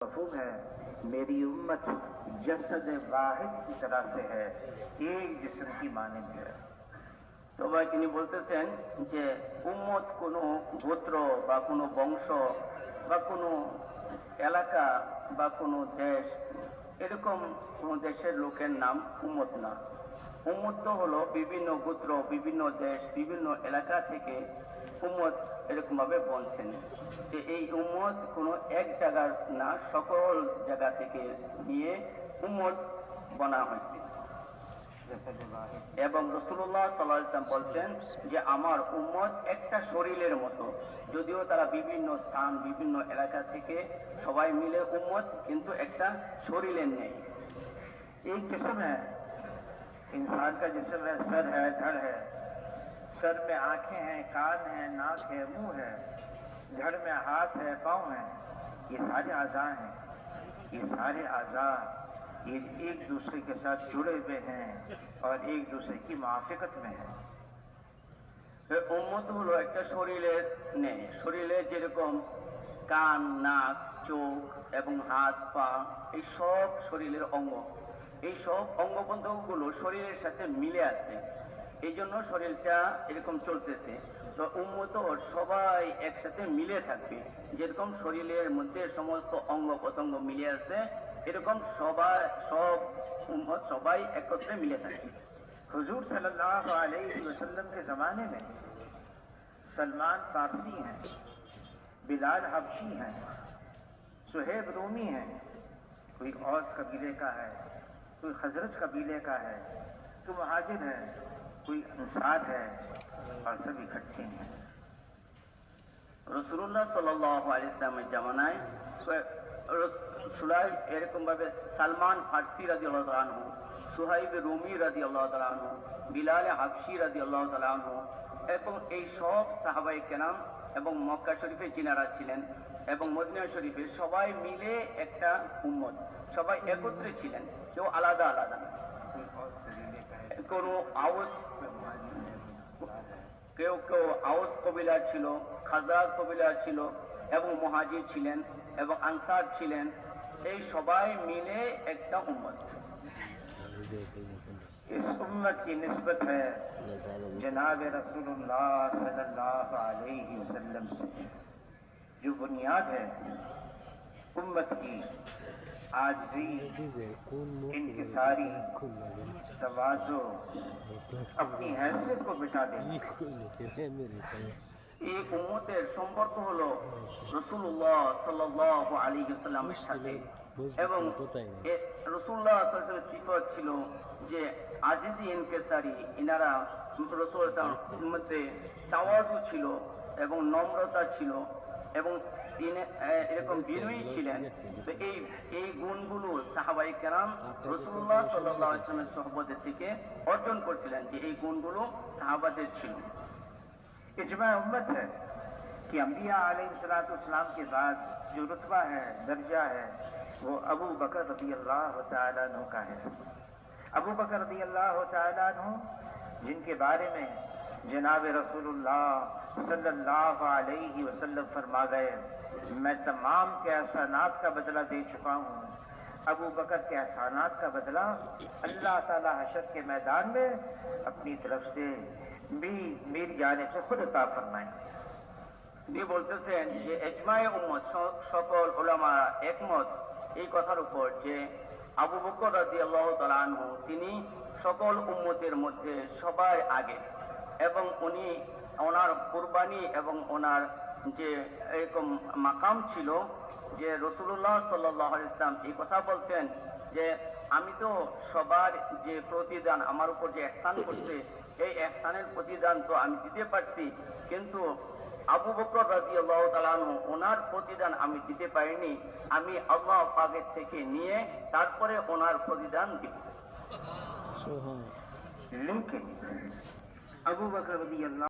मफहूम है मेरी उम्मत जसद वाहिद की तरह से है एक जिस्म की मानंद है তবে তিনি বলতেছেন যে উম্মত কোনো গোত্র বা কোনো বংশ বা কোনো এলাকা বা কোনো দেশ এরকম কোনো দেশের লোকের নাম উম্মত না উম্মত তো হলো বিভিন্ন গোত্র বিভিন্ন দেশ বিভিন্ন এলাকা থেকে উম্মত এরকমভাবে বলছেন যে এই উম্মত কোনো এক জায়গার না সকল জায়গা থেকে নিয়ে উম্মত বনা হয়েছে जसद वाहिद এবং রসুল্লাহ সাল্লাহ ইসলাম বলছেন যে আমার উম্মত একটা শরীরের মতো যদিও তারা বিভিন্ন স্থান বিভিন্ন এলাকা থেকে সবাই মিলে উম্মত কিন্তু একটা শরীরের নেই एक जिस्म है इंसान का जिस्म है सर है धड़ है سر میں آنکھیں ہیں، کان ہیں، ناک ہے منہ ہے گھر میں ہاتھ ہے پاؤں ہیں۔ یہ سارے آزار ہیں۔ یہ سارے آزاد ایک دوسرے کے ساتھ جڑے ہوئے ہیں اور ایک دوسرے کی معافقت میں ہیں۔ امدود نے سوریلے جم کان، ناک، چوک ایبن ہاتھ پاؤ یہ سب شوریلر اونگ یہ سب اونگوں کو لو شوریل ساتھ ملے آتے۔ এই জন্য শরীরটা এরকম চলতেছে। তো উন্মত সবাই একসাথে মিলে থাকবে। যেরকম শরীরের মধ্যে সমস্ত অঙ্গ প্রত্যঙ্গ মিলে আছে، এরকম সবাই، সব উম্মত সবাই একত্রে মিলে থাকবে। حضور صلی اللہ علیہ وسلم کے زمانے میں سلمان فارسی ہیں بلال حبشی ہیں سہیب رومی ہیں کوئی اوس قبیلے کا ہے، کوئی حضرت قبیلے کا ہے کوئی مہاجر ہے कोई अंसार है और सब इकट्ठे हैं রসুল্লাহ সাল্লামের জামানায় সুলাইব এরকম ভাবে সালমান ফার্সি রাজি আল্লাহ তালানহু সুহাইব রুমি রাজি আল্লাহ তালানহু বিলাল হাফসি রাজি আল্লাহ তালানহু এবং এই সব সাহাবাই কেরাম এবং মক্কা শরীফে যিনারা ছিলেন এবং মদিনা শরীফে সবাই মিলে একটা উম্মত সবাই একত্রে ছিলেন কেউ আলাদা আলাদা না। कोई औस कबीले का है কোনো আওয়াজ কেউ কেউ আউস কবিলা ছিল খাজা কবিলা ছিল এবং মহাজির ছিলেন এবং আনসার ছিলেন এই সবাই মিলে একটা উম্মত اس امت کی نسبت ہے جناب رسول اللہ صلی اللہ علیہ وسلم سے جو بنیاد ہے امت کی انکساری توازو اپنی حیثیت کو بٹا دیں সম্পর্ক হলো রসুল্লাহ আলী সাল্লামের সাথে এবং রসুল্লাহ সিফত ছিল যে আজিজি ইনকেসারি ইনারা রসুল মধ্যে তাওয়াজু ছিল এবং নম্রতা ছিল এবং তিনি এরকম বিনয়ী ছিলেন। এই এই গুণগুলো সাহাবাই কেরাম রসুল্লাহ সাল্লামের থেকে অর্জন করছিলেন যে এই গুণগুলো সাহাবাদের ছিল। کہ انبیاء علیہ کے بعد جو رتبہ ہے درجہ ہے وہ ابو بکر رضی اللہ تعالیٰ عنہ کا ہے۔ ابو بکر رضی اللہ تعالیٰ عنہ جن کے بارے میں جناب رسول اللہ صلی اللہ علیہ وسلم فرما گئے، میں تمام کے احسانات کا بدلہ دے چکا ہوں۔ ابو بکر کے احسانات کا بدلہ اللہ تعالی حشر کے میدان میں اپنی طرف سے بھی میری جانے سے خود عطا فرمائیں یہ بولتے تھے، یہ যে এজমায়ে উম্মত সকল উলামা একমত এই কথার جے ابو بکر رضی اللہ تعالیٰ عنہ، تینی سکول উম্মতের মধ্যে সবার آگے۔ এবং উনি ওনার কোরবানি এবং ওনার যে এরকম মাকাম ছিল যে রসুল্লাহ সাল্লাহ ইসলাম এই কথা বলছেন যে আমি তো সবার যে প্রতিদান আমার উপর যে স্থান করছে এই স্থানের প্রতিদান তো আমি দিতে পারছি। কিন্তু আবু বকর রাজি আল্লাহ ওনার প্রতিদান আমি দিতে পারিনি। আমি আল্লাহ পাগের থেকে নিয়ে তারপরে ওনার প্রতিদান দিব। লিঙ্কে அபுபகரதி எல்லாம்